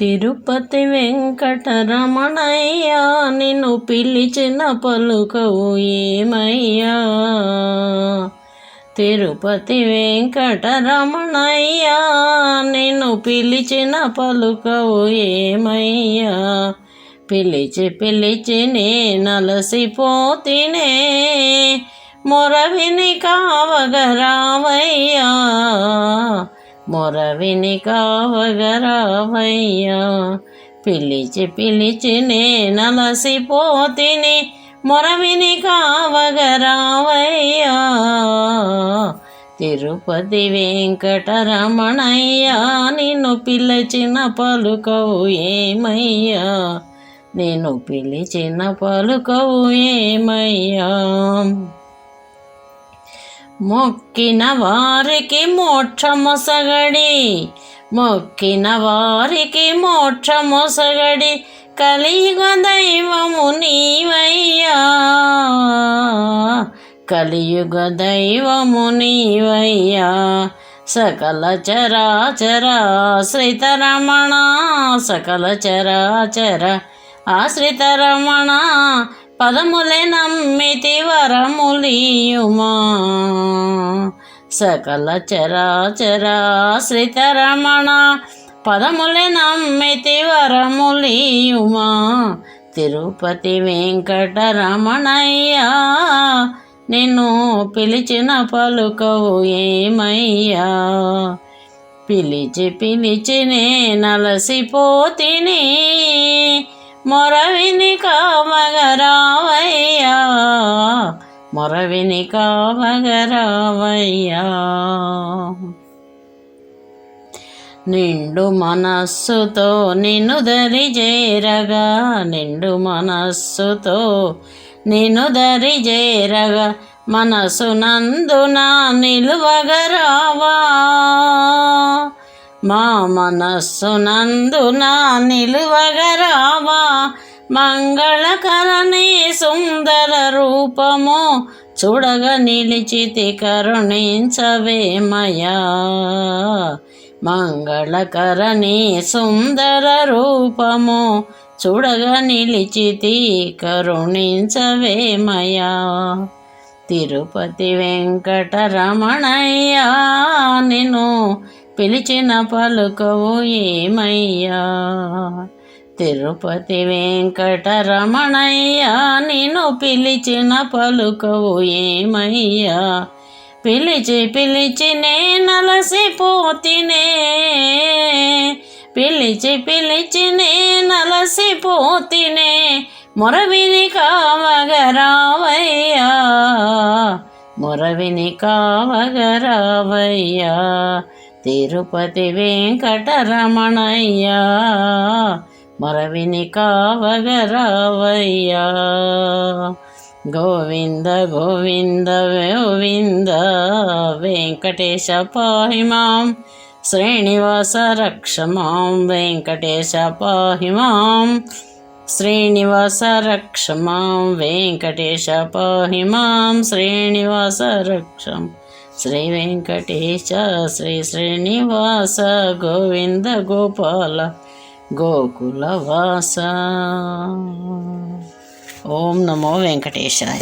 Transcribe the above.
తిరుపతి వెంకటరమణయ్యా నిన్ను పిలిచిన పలుకవు ఏమయ్యా? తిరుపతి వెంకటరమణయ్యా నిన్ను పిలిచిన పలుకవు ఏమయ్యా? పిలిచి పిలిచి నే నలసిపోతినే మొరవిని కావగరావయ్యా మొరవిని కావగరావయ్యా పిలిచి పిలిచి నే నలసిపోతిని మొరవిని కావగరావయ్యా తిరుపతి వెంకటరమణయ్య నిన్ను పిలిచిన పలుకవు ఏమయ్యా? నేను పిలిచిన పలుకవు ఏమయ్యా? మొక్కిన వారికి మోక్షమొసగడి మొక్కిన వారికి మోక్షమొసగడి కలియుగ దైవము నీవయ్యా. కలియుగ దైవము నీవయ్యా. సకల చరాచర ఆశ్రితరమణ సకల చరాచర ఆశ్రిత రమణ పదములే నమ్మితి వరములియుమా సకల చరాచరాశ్రితరమణ పదములే నమ్మితి వరములియుమా తిరుపతి వెంకటరమణయ్యా నిన్ను పిలిచిన పలుకవు ఏమయ్యా. పిలిచి పిలిచి నే నలసిపోతిని మొరవిని కామగరావయ్యా మొరవిని కామగరావయ్యా. నిండు మనస్సుతో నిన్ను దరి చేరగా నిండు మనస్సుతో నిన్ను దరి చేరగా మనసు నందున నిలువగరావా. మా మనస్సు నందున నిలువగరావా. మంగళకరణి సుందర రూపము చూడగ నిలిచితి కరుణించవేమయా మంగళకరణి సుందర రూపము చూడగ నిలిచితి కరుణించవేమయా తిరుపతి వెంకటరమణయ్యా నిన్ను పిలిచిన పలుకవు ఏమయ్యా. తిరుపతి వెంకటరమణయ్యా నిన్ను పిలిచిన పలుకవు ఏమయ్యా? పిలిచి పిలిచి నే నలసిపోతినే. పిలిచి పిలిచి నే నలసిపోతినే. మొరవిని కావగరావయ్యా మొరవిని కావగరావయ్యా తిరుపతి వెంకటరమణయ్యా. మరవిని కావగరావయ్యా. గోవింద గోవింద గోవింద వెంకటేశ పాహి మాం శ్రీనివాస రక్ష మాం వెంకటేశ పాహి మాం శ్రీనివాస రక్ష మాం వెంకటేశ పాహి మాం శ్రీనివాస రక్షం శ్రీ వెంకటేశ శ్రీ శ్రీనివాస గోవింద గోపాల గోకులవాస. ఓం నమో వెంకటేశాయ.